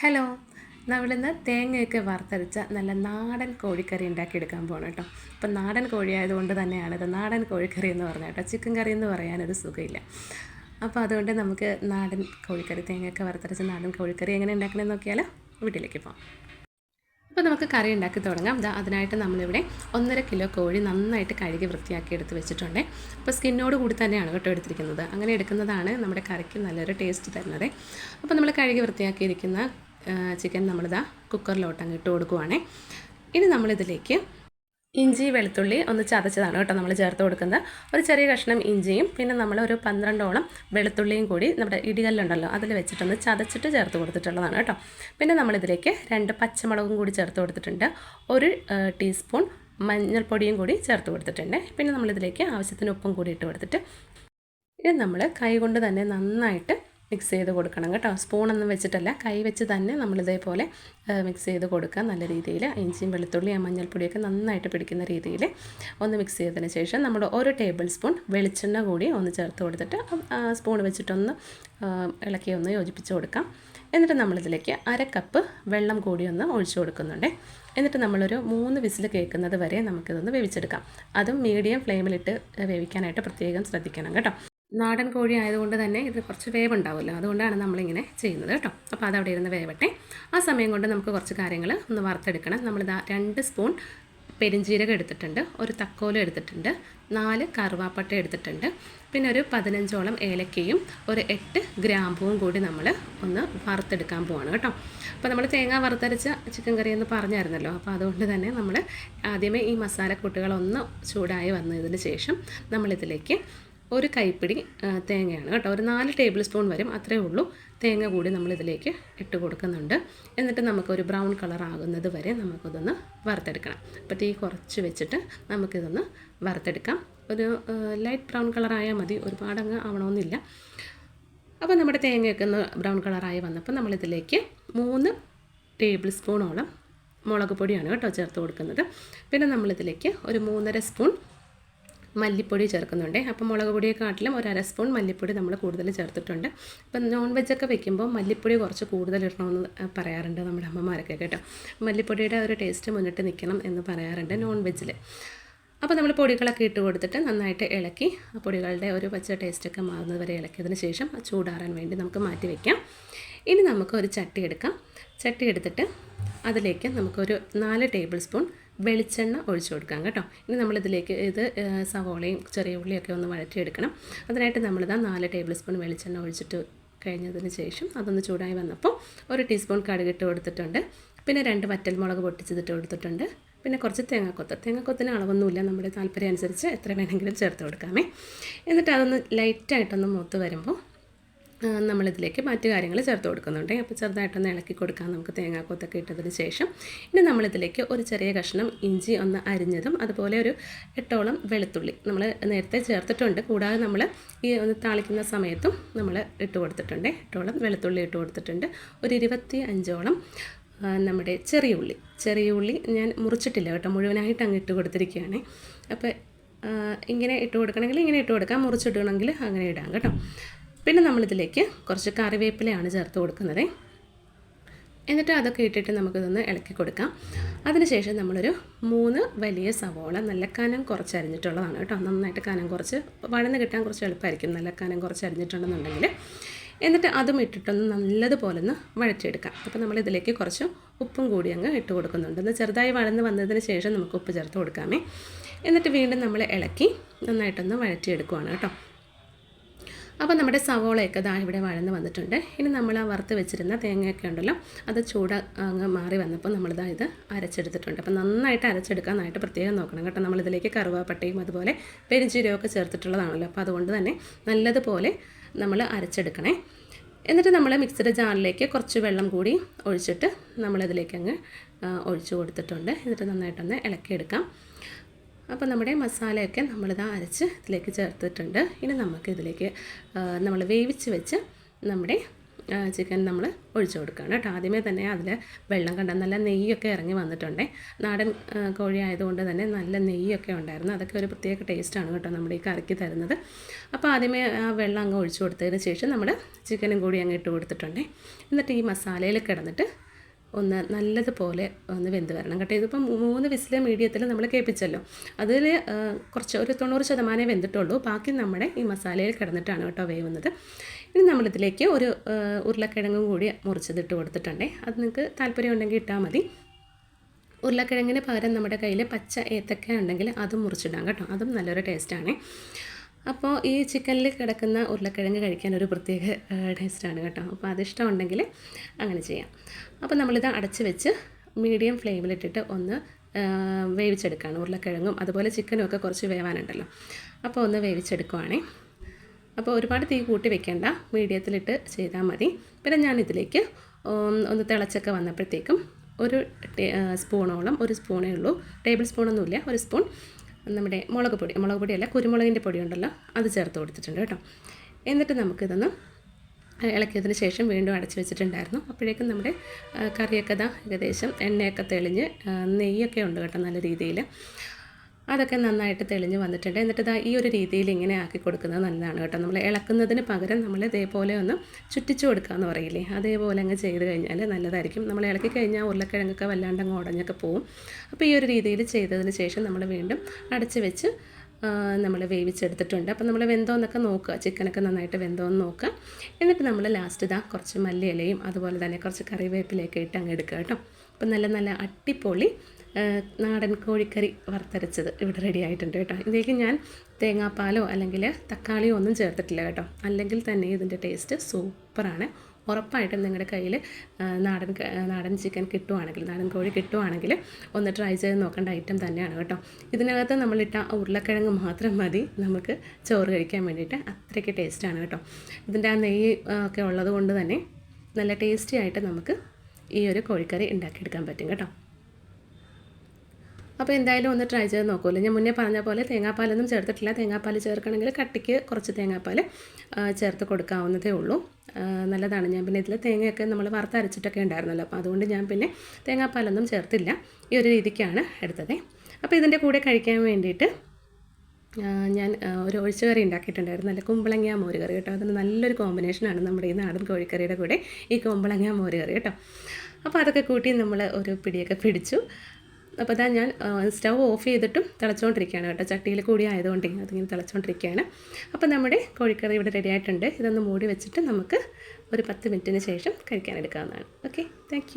Hello. നമ്മളിന്ന് തേങ്ങയൊക്കെ വറുത്തരച്ച നല്ല നാടൻ കോഴിക്കറി ഉണ്ടാക്കിയെടുക്കാൻ പോകണം കേട്ടോ. അപ്പം നാടൻ കോഴി തന്നെയാണ് ഇത് നാടൻ കോഴിക്കറി എന്ന് പറഞ്ഞാൽ കേട്ടോ. ചിക്കൻ കറി എന്ന് പറയാനൊരു സുഖമില്ല. അപ്പോൾ അതുകൊണ്ട് നമുക്ക് നാടൻ കോഴിക്കറി തേങ്ങയൊക്കെ വറുത്തരച്ച നാടൻ കോഴിക്കറി എങ്ങനെ ഉണ്ടാക്കണമെന്ന് നോക്കിയാൽ വീട്ടിലേക്ക് പോകാം അപ്പോൾ നമുക്ക് കറി ഉണ്ടാക്കി തുടങ്ങാം. ദാ അതിനായിട്ട് നമ്മളിവിടെ ഒന്നര കിലോ കോഴി നന്നായിട്ട് കഴുകി വൃത്തിയാക്കി എടുത്ത് വെച്ചിട്ടുണ്ട്. അപ്പോൾ സ്കിന്നോട് കൂടി തന്നെയാണ് കേട്ടോ എടുത്തിരിക്കുന്നത്. അങ്ങനെ എടുക്കുന്നതാണ് നമ്മുടെ കറിക്ക് നല്ലൊരു ടേസ്റ്റ് തരുന്നത്. അപ്പോൾ നമ്മൾ കഴുകി വൃത്തിയാക്കിയിരിക്കുന്ന ചിക്കൻ നമ്മളിതാ കുക്കറിലോട്ട് അങ്ങ് ഇട്ട് കൊടുക്കുവാണേ. ഇനി നമ്മളിതിലേക്ക് ഇഞ്ചി വെളുത്തുള്ളി ഒന്ന് ചതച്ചതാണ് കേട്ടോ നമ്മൾ ചേർത്ത് കൊടുക്കുന്നത്. ഒരു ചെറിയ കഷ്ണം ഇഞ്ചിയും പിന്നെ നമ്മൾ ഒരു പന്ത്രണ്ടോളം വെളുത്തുള്ളിയും കൂടി നമ്മുടെ ഇടികല്ലുണ്ടല്ലോ അതിൽ വെച്ചിട്ടൊന്ന് ചതച്ചിട്ട് ചേർത്ത് കൊടുത്തിട്ടുള്ളതാണ് കേട്ടോ. പിന്നെ നമ്മളിതിലേക്ക് രണ്ട് പച്ചമുളകും കൂടി ചേർത്ത് കൊടുത്തിട്ടുണ്ട്. ഒരു ടീസ്പൂൺ മഞ്ഞൾപ്പൊടിയും കൂടി ചേർത്ത് കൊടുത്തിട്ടുണ്ട്. പിന്നെ നമ്മളിതിലേക്ക് ആവശ്യത്തിന് ഉപ്പും കൂടി ഇട്ട് കൊടുത്തിട്ട് ഇത് നമ്മൾ കൈ കൊണ്ട് തന്നെ നന്നായിട്ട് മിക്സ് ചെയ്ത് കൊടുക്കണം കേട്ടോ. സ്പൂണൊന്നും വെച്ചിട്ടല്ല. കൈ വെച്ച് തന്നെ നമ്മൾ ഇതേപോലെ മിക്സ് ചെയ്ത് കൊടുക്കുക. നല്ല രീതിയിൽ ഇഞ്ചിയും വെളുത്തുള്ളിയും മഞ്ഞൾപ്പൊടിയൊക്കെ നന്നായിട്ട് പിടിക്കുന്ന രീതിയിൽ ഒന്ന് മിക്സ് ചെയ്തതിന് ശേഷം നമ്മൾ ഒരു ടേബിൾ സ്പൂൺ വെളിച്ചെണ്ണ കൂടി ഒന്ന് ചേർത്ത് കൊടുത്തിട്ട് സ്പൂൺ വെച്ചിട്ടൊന്ന് ഇളക്കി ഒന്ന് യോജിപ്പിച്ച് കൊടുക്കാം. എന്നിട്ട് നമ്മളിതിലേക്ക് അര കപ്പ് വെള്ളം കൂടി ഒന്ന് ഒഴിച്ചു കൊടുക്കുന്നുണ്ട്. എന്നിട്ട് നമ്മളൊരു മൂന്ന് വിസിൽ കേൾക്കുന്നത് വരെ നമുക്കിതൊന്ന് വേവിച്ചെടുക്കാം. അതും മീഡിയം ഫ്ലെയിമിലിട്ട് വേവിക്കാനായിട്ട് പ്രത്യേകം ശ്രദ്ധിക്കണം കേട്ടോ. നാടൻ കോഴി ആയതുകൊണ്ട് തന്നെ ഇത് കുറച്ച് വേവുണ്ടാവുമല്ലോ. അതുകൊണ്ടാണ് നമ്മളിങ്ങനെ ചെയ്യുന്നത് കേട്ടോ. അപ്പോൾ അതവിടെ ഇരുന്ന് വേവട്ടെ. ആ സമയം കൊണ്ട് നമുക്ക് കുറച്ച് കാര്യങ്ങൾ ഒന്ന് വറുത്തെടുക്കണം. നമ്മളിതാ രണ്ട് സ്പൂൺ പെരിഞ്ജീരകം എടുത്തിട്ടുണ്ട്. ഒരു തക്കോലം എടുത്തിട്ടുണ്ട്. നാല് കറുവാപ്പട്ട എടുത്തിട്ടുണ്ട്. പിന്നെ ഒരു പതിനഞ്ചോളം ഏലക്കയും ഒരു എട്ട് ഗ്രാമ്പുവും കൂടി നമ്മൾ ഒന്ന് വറുത്തെടുക്കാൻ പോവാണ് കേട്ടോ. അപ്പോൾ നമ്മൾ തേങ്ങ വറുത്തരച്ച ചിക്കൻ കറി എന്ന് പറഞ്ഞായിരുന്നല്ലോ. അപ്പോൾ അതുകൊണ്ട് തന്നെ നമ്മൾ ആദ്യമേ ഈ മസാലക്കൂട്ടുകളൊന്ന് ചൂടായി വന്നതിന് ശേഷം നമ്മളിതിലേക്ക് ഒരു കൈപ്പിടി തേങ്ങയാണ് കേട്ടോ. ഒരു നാല് ടേബിൾ സ്പൂൺ വരും അത്രേ ഉള്ളൂ. തേങ്ങ കൂടി നമ്മളിതിലേക്ക് ഇട്ട് കൊടുക്കുന്നുണ്ട്. എന്നിട്ട് നമുക്കൊരു ബ്രൗൺ കളർ ആകുന്നത് വരെ നമുക്കിതൊന്ന് വറുത്തെടുക്കണം. അപ്പോൾ തീ കുറച്ച് വെച്ചിട്ട് നമുക്കിതൊന്ന് വറുത്തെടുക്കാം. ഒരു ലൈറ്റ് ബ്രൗൺ കളറായാൽ മതി. ഒരുപാടങ്ങ് ആവണമെന്നില്ല അപ്പോൾ നമ്മുടെ തേങ്ങയൊക്കെ ഒന്ന് ബ്രൗൺ കളറായി വന്നപ്പോൾ നമ്മളിതിലേക്ക് മൂന്ന് ടേബിൾ സ്പൂണോളം മുളക് പൊടിയാണ് കേട്ടോ ചേർത്ത് കൊടുക്കുന്നത്. പിന്നെ നമ്മളിതിലേക്ക് ഒരു മൂന്നര സ്പൂൺ മല്ലിപ്പൊടി ചേർക്കുന്നുണ്ട്. അപ്പോൾ മുളക് പൊടിയെക്കാട്ടിലും ഒരു അര സ്പൂൺ മല്ലിപ്പൊടി നമ്മൾ കൂടുതൽ ചേർത്തിട്ടുണ്ട്. അപ്പം നോൺ വെജൊക്കെ വെക്കുമ്പോൾ മല്ലിപ്പൊടി കുറച്ച് കൂടുതൽ ഇടണമെന്ന് പറയാറുണ്ട് നമ്മുടെ അമ്മമാരൊക്കെ കേട്ടോ. മല്ലിപ്പൊടിയുടെ ഒരു ടേസ്റ്റ് മുന്നിട്ട് നിൽക്കണം എന്ന് പറയാറുണ്ട് നോൺ വെജിൽ അപ്പോൾ നമ്മൾ പൊടികളൊക്കെ ഇട്ട് കൊടുത്തിട്ട് നന്നായിട്ട് ഇളക്കി പൊടികളുടെ ഒരു പച്ച ടേസ്റ്റൊക്കെ മാറുന്നത് വരെ ഇളക്കിയതിന് ശേഷം ചൂടാറാൻ വേണ്ടി നമുക്ക് മാറ്റി വയ്ക്കാം ഇനി നമുക്ക് ഒരു ചട്ടി എടുക്കാം. ചട്ടി എടുത്തിട്ട് അതിലേക്ക് നമുക്കൊരു നാല് ടേബിൾ സ്പൂൺ വെളിച്ചെണ്ണ ഒഴിച്ചു കൊടുക്കാം കേട്ടോ. ഇനി നമ്മളിതിലേക്ക് ഇത് സവോളയും ചെറിയ ഉള്ളിയൊക്കെ ഒന്ന് വഴറ്റിയെടുക്കണം. അതിനായിട്ട് നമ്മളിതാ നാല് ടേബിൾ സ്പൂൺ വെളിച്ചെണ്ണ ഒഴിച്ചിട്ട് കഴിഞ്ഞതിന് ശേഷം അതൊന്ന് ചൂടായി വന്നപ്പോൾ ഒരു ടീസ്പൂൺ കടുകിട്ട് കൊടുത്തിട്ടുണ്ട്. പിന്നെ രണ്ട് വറ്റൽമുളക് പൊട്ടിച്ചിട്ട് കൊടുത്തിട്ടുണ്ട്. പിന്നെ കുറച്ച് തേങ്ങാക്കൊത്ത്. തേങ്ങാക്കൊത്തിന് അളവൊന്നുമില്ല. നമ്മുടെ താല്പര്യം അനുസരിച്ച് എത്ര വേണമെങ്കിലും ചേർത്ത് കൊടുക്കാമേ. എന്നിട്ട് അതൊന്ന് ലൈറ്റായിട്ടൊന്ന് മൂത്ത് വരുമ്പോൾ നമ്മളിതിലേക്ക് മറ്റു കാര്യങ്ങൾ ചേർത്ത് കൊടുക്കുന്നുണ്ട്. അപ്പോൾ ചെറുതായിട്ടൊന്ന് ഇളക്കി കൊടുക്കാൻ നമുക്ക് തേങ്ങാക്കൊത്തൊക്കെ ഇട്ടതിന് ശേഷം. ഇനി നമ്മളിതിലേക്ക് ഒരു ചെറിയ കഷ്ണം ഇഞ്ചി ഒന്ന് അരിഞ്ഞതും അതുപോലെ ഒരു എട്ടോളം വെളുത്തുള്ളി നമ്മൾ നേരത്തെ ചേർത്തിട്ടുണ്ട്. കൂടാതെ നമ്മൾ ഈ ഒന്ന് താളിക്കുന്ന സമയത്തും നമ്മൾ ഇട്ട് കൊടുത്തിട്ടുണ്ട്. എട്ടോളം വെളുത്തുള്ളി ഇട്ട് കൊടുത്തിട്ടുണ്ട്. ഒരു ഇരുപത്തി അഞ്ചോളം നമ്മുടെ ചെറിയ ഉള്ളി ചെറിയ ഉള്ളി ഞാൻ മുറിച്ചിട്ടില്ല കേട്ടോ. മുഴുവനായിട്ട് അങ്ങ് ഇട്ട് കൊടുത്തിരിക്കുകയാണ്. അപ്പോൾ ഇങ്ങനെ ഇട്ട് കൊടുക്കണമെങ്കിൽ ഇങ്ങനെ ഇട്ട് കൊടുക്കാം. മുറിച്ചിടണമെങ്കിൽ അങ്ങനെ ഇടാം കേട്ടോ. പിന്നെ നമ്മളിതിലേക്ക് കുറച്ച് കറിവേപ്പിലയാണ് ചേർത്ത് കൊടുക്കുന്നത്. എന്നിട്ട് അതൊക്കെ ഇട്ടിട്ട് നമുക്കിതൊന്ന് ഇളക്കി കൊടുക്കാം. അതിനുശേഷം നമ്മളൊരു മൂന്ന് വലിയ സവോള നല്ല കനം കുറച്ച് അരിഞ്ഞിട്ടുള്ളതാണ് കേട്ടോ. നന്നായിട്ട് കനം കുറച്ച് വഴന്ന് കിട്ടാൻ കുറച്ച് എളുപ്പമായിരിക്കും. നല്ല കനം കുറച്ച് അരിഞ്ഞിട്ടുണ്ടെന്നുണ്ടെങ്കിൽ. എന്നിട്ട് അതും ഇട്ടിട്ടൊന്ന് നല്ലതുപോലെ ഒന്ന് വഴറ്റിയെടുക്കാം. അപ്പോൾ നമ്മളിതിലേക്ക് കുറച്ച് ഉപ്പും കൂടി അങ്ങ് ഇട്ട് കൊടുക്കുന്നുണ്ട്. ഒന്ന് ചെറുതായി വഴന്ന് വന്നതിന് ശേഷം നമുക്ക് ഉപ്പ് ചേർത്ത് കൊടുക്കാമേ. എന്നിട്ട് വീണ്ടും നമ്മൾ ഇളക്കി നന്നായിട്ടൊന്ന് വഴറ്റിയെടുക്കുവാണ് കേട്ടോ. അപ്പോൾ നമ്മുടെ സവോളയൊക്കെ ദാ ഇവിടെ വഴന്ന് വന്നിട്ടുണ്ട്. ഇനി നമ്മൾ ആ വറുത്ത് വെച്ചിരുന്ന തേങ്ങയൊക്കെ ഉണ്ടല്ലോ അത് ചൂട് അങ്ങ് മാറി വന്നപ്പോൾ നമ്മളിതാ ഇത് അരച്ചെടുത്തിട്ടുണ്ട്. അപ്പോൾ നന്നായിട്ട് അരച്ചെടുക്കാനായിട്ട് പ്രത്യേകം നോക്കണം കേട്ടോ. നമ്മളിതിലേക്ക് കറുവാപ്പട്ടയും അതുപോലെ പെരിഞ്ചീരകമൊക്കെ ചേർത്തിട്ടുള്ളതാണല്ലോ. അപ്പോൾ അതുകൊണ്ട് തന്നെ നല്ലതുപോലെ നമ്മൾ അരച്ചെടുക്കണേ. എന്നിട്ട് നമ്മൾ മിക്സിയുടെ ജാറിലേക്ക് കുറച്ച് വെള്ളം കൂടി ഒഴിച്ചിട്ട് നമ്മളിതിലേക്ക് അങ്ങ് ഒഴിച്ചു കൊടുത്തിട്ടുണ്ട്. എന്നിട്ട് നന്നായിട്ടൊന്ന് ഇളക്കിയെടുക്കാം. അപ്പോൾ നമ്മുടെ മസാലയൊക്കെ നമ്മളിതാ അരച്ച് ഇതിലേക്ക് ചേർത്തിട്ടുണ്ട്. ഇനി നമുക്ക് ഇതിലേക്ക് നമ്മൾ വേവിച്ച് വെച്ച് നമ്മുടെ ചിക്കൻ നമ്മൾ ഒഴിച്ചു കൊടുക്കുകയാണ് കേട്ടോ. ആദ്യമേ തന്നെ അതിൽ വെള്ളം കണ്ട നല്ല നെയ്യൊക്കെ ഇറങ്ങി വന്നിട്ടുണ്ടേ. നാടൻ കോഴി ആയതുകൊണ്ട് തന്നെ നല്ല നെയ്യൊക്കെ ഉണ്ടായിരുന്നു. അതൊക്കെ ഒരു പ്രത്യേക ടേസ്റ്റാണ് കേട്ടോ നമ്മുടെ ഈ കറിക്ക് തരുന്നത്. അപ്പോൾ ആദ്യമേ ആ വെള്ളം അങ്ങ് ഒഴിച്ചു കൊടുത്തതിന് ശേഷം നമ്മൾ ചിക്കനും കൂടി അങ്ങ് ഇട്ട് കൊടുത്തിട്ടുണ്ടേ. എന്നിട്ട് ഈ മസാലയിൽ കിടന്നിട്ട് ഒന്ന് നല്ലതുപോലെ ഒന്ന് വെന്ത് വരണം കേട്ടോ. ഇതിപ്പം മൂന്ന് വിസിൽ മീഡിയത്തിൽ നമ്മൾ കേൾപ്പിച്ചല്ലോ. അതിൽ കുറച്ച് ഒരു തൊണ്ണൂറ് ശതമാനമേ വെന്തിട്ടുള്ളൂ. ബാക്കി നമ്മുടെ ഈ മസാലയിൽ കിടന്നിട്ടാണ് കേട്ടോ വേവുന്നത്. ഇനി നമ്മളിതിലേക്ക് ഒരു ഉരുളക്കിഴങ്ങും കൂടി മുറിച്ചതിട്ട് കൊടുത്തിട്ടുണ്ടേ. അത് നിങ്ങൾക്ക് താല്പര്യം ഉണ്ടെങ്കിൽ ഇട്ടാൽ മതി. ഉരുളക്കിഴങ്ങിന് പകരം നമ്മുടെ കയ്യിൽ പച്ച ഏത്തക്ക ഉണ്ടെങ്കിൽ അതും മുറിച്ചിടാം കേട്ടോ. അതും നല്ലൊരു ടേസ്റ്റാണ്. അപ്പോൾ ഈ ചിക്കനിൽ കിടക്കുന്ന ഉരുളക്കിഴങ്ങ് കഴിക്കാൻ ഒരു പ്രത്യേക ടേസ്റ്റാണ് കേട്ടോ. അപ്പോൾ അതിഷ്ടമുണ്ടെങ്കിൽ അങ്ങനെ ചെയ്യാം. അപ്പോൾ നമ്മളിത് അടച്ച് വെച്ച് മീഡിയം ഫ്ലെയിമിലിട്ടിട്ട് ഒന്ന് വേവിച്ചെടുക്കുകയാണ്. ഉരുളക്കിഴങ്ങും അതുപോലെ ചിക്കനും ഒക്കെ കുറച്ച് വേവാനുണ്ടല്ലോ. അപ്പോൾ ഒന്ന് വേവിച്ചെടുക്കുവാണേ. അപ്പോൾ ഒരുപാട് തീ കൂട്ടി വെക്കേണ്ട. മീഡിയത്തിലിട്ട് ചെയ്താൽ മതി. പിന്നെ ഞാൻ ഇതിലേക്ക് ഒന്ന് തിളച്ചൊക്കെ വന്നപ്പോഴത്തേക്കും ഒരു സ്പൂണോളം ഒരു സ്പൂണേ ഉള്ളൂ. ടേബിൾ സ്പൂണൊന്നുമില്ല ഒരു സ്പൂൺ നമ്മുടെ മുളക് പൊടി മുളക് പൊടിയല്ല കുരുമുളകിന്റെ പൊടി ഉണ്ടല്ലോ അത് ചേർത്ത് കൊടുത്തിട്ടുണ്ട് കേട്ടോ. എന്നിട്ട് നമുക്കിതൊന്ന് ഇളക്കിയതിന് ശേഷം വീണ്ടും അടച്ചു വെച്ചിട്ടുണ്ടായിരുന്നു. അപ്പോഴേക്കും നമ്മുടെ കറിയൊക്കെ ഏകദേശം എണ്ണയൊക്കെ തെളിഞ്ഞ് നെയ്യൊക്കെ ഉണ്ട് കേട്ടോ നല്ല രീതിയിൽ അതൊക്കെ നന്നായിട്ട് തെളിഞ്ഞ് വന്നിട്ടുണ്ട്. എന്നിട്ട് ഈ ഒരു രീതിയിൽ ഇങ്ങനെ ആക്കി കൊടുക്കുന്നത് നല്ലതാണ് കേട്ടോ. നമ്മൾ ഇളക്കുന്നതിന് പകരം നമ്മൾ ഇതേപോലെ ഒന്ന് ചുറ്റിച്ചു എന്ന് പറയില്ലേ? അതേപോലെ അങ്ങ് ചെയ്ത് കഴിഞ്ഞാൽ നല്ലതായിരിക്കും. നമ്മൾ ഇളക്കി കഴിഞ്ഞാൽ ഉരുളക്കിഴങ്ങൊക്കെ വല്ലാണ്ട് അങ്ങ് ഉടഞ്ഞൊക്കെ പോവും. അപ്പോൾ ഈ ഒരു രീതിയിൽ ചെയ്തതിന് ശേഷം നമ്മൾ വീണ്ടും അടച്ച് വെച്ച് നമ്മൾ വേവിച്ചെടുത്തിട്ടുണ്ട്. അപ്പോൾ നമ്മൾ വെന്തോന്നൊക്കെ നോക്കുക. ചിക്കനൊക്കെ നന്നായിട്ട് വെന്തോന്ന് നോക്കുക. എന്നിട്ട് നമ്മൾ ലാസ്റ്റ് ഇതാ കുറച്ച് മല്ലിയിലയും അതുപോലെ തന്നെ കുറച്ച് കറിവേപ്പിലയൊക്കെ ഇട്ട് അങ്ങ് എടുക്കുക കേട്ടോ. അപ്പം നല്ല നല്ല അട്ടിപ്പൊളി നാടൻ കോഴിക്കറി വറുത്തരച്ചത് ഇവിടെ റെഡി ആയിട്ടുണ്ട് കേട്ടോ. ഇതിലേക്ക് ഞാൻ തേങ്ങാപ്പാലോ അല്ലെങ്കിൽ തക്കാളിയോ ഒന്നും ചേർത്തിട്ടില്ല കേട്ടോ. അല്ലെങ്കിൽ തന്നെ ഇതിന്റെ ടേസ്റ്റ് സൂപ്പറാണ്. ഉറപ്പായിട്ടും നിങ്ങളുടെ കയ്യിൽ നാടൻ നാടൻ ചിക്കൻ കിട്ടുവാണെങ്കിൽ നാടൻ കോഴി കിട്ടുവാണെങ്കിൽ ഒന്ന് ട്രൈ ചെയ്ത് നോക്കേണ്ട ഐറ്റം തന്നെയാണ് കേട്ടോ. ഇതിനകത്ത് നമ്മളിട്ട ഉരുളക്കിഴങ്ങ് മാത്രം മതി. നമുക്ക് ചോറ് കഴിക്കാൻ വേണ്ടിയിട്ട് അത്രയ്ക്ക് ടേസ്റ്റാണ് കേട്ടോ. ഇതിന്റെ ആ നെയ്യ് ഒക്കെ ഉള്ളത് കൊണ്ട് തന്നെ നല്ല ടേസ്റ്റി ആയിട്ട് നമുക്ക് ഈ ഒരു കോഴിക്കറി ഉണ്ടാക്കിയെടുക്കാൻ പറ്റും കേട്ടോ. അപ്പോൾ എന്തായാലും ഒന്ന് ട്രൈ ചെയ്ത് നോക്കുമല്ലോ ഞാൻ മുന്നേ പറഞ്ഞ പോലെ തേങ്ങാപ്പാലൊന്നും ചേർത്തിട്ടില്ല. തേങ്ങാപ്പാൽ ചേർക്കണമെങ്കിൽ കട്ടിക്ക് കുറച്ച് തേങ്ങാപ്പാൽ ചേർത്ത് കൊടുക്കാവുന്നതേ ഉള്ളൂ. നല്ലതാണ്. ഞാൻ പിന്നെ ഇതിൽ തേങ്ങയൊക്കെ നമ്മൾ വറുത്തരച്ചിട്ടൊക്കെ ഉണ്ടായിരുന്നല്ലോ. അപ്പോൾ അതുകൊണ്ട് ഞാൻ പിന്നെ തേങ്ങാപ്പാലൊന്നും ചേർത്തില്ല. ഈ ഒരു രീതിക്കാണ് എടുത്തത്. അപ്പോൾ ഇതിന്റെ കൂടെ കഴിക്കാൻ വേണ്ടിയിട്ട് ഞാൻ ഒരു ഒഴിച്ചുകറി ഉണ്ടാക്കിയിട്ടുണ്ടായിരുന്നു. നല്ല കുമ്പളങ്ങ മോരുകറി കേട്ടോ. അതിന് നല്ലൊരു കോമ്പിനേഷനാണ് നമ്മുടെ ഈ നാടൻ കോഴിക്കറിയുടെ കൂടെ ഈ കുമ്പളങ്ങ മോരുകറി കേട്ടോ. അപ്പോൾ അതൊക്കെ കൂട്ടി നമ്മൾ ഒരു പിടിയൊക്കെ പിടിച്ചു. അപ്പോൾ അതാ ഞാൻ സ്റ്റൗ ഓഫ് ചെയ്തിട്ടും തിളച്ചുകൊണ്ടിരിക്കുകയാണ് കേട്ടോ. ചട്ടിയിൽ കൂടി ആയതുകൊണ്ട് അതിങ്ങനെ തിളച്ചുകൊണ്ടിരിക്കുകയാണ് അപ്പോൾ നമ്മുടെ കോഴിക്കറി ഇവിടെ റെഡി ആയിട്ടുണ്ട്. ഇതൊന്ന് മൂടി വെച്ചിട്ട് നമുക്ക് ഒരു പത്ത് മിനിറ്റിന് ശേഷം കഴിക്കാൻ എടുക്കാവുന്നതാണ്. Okay thank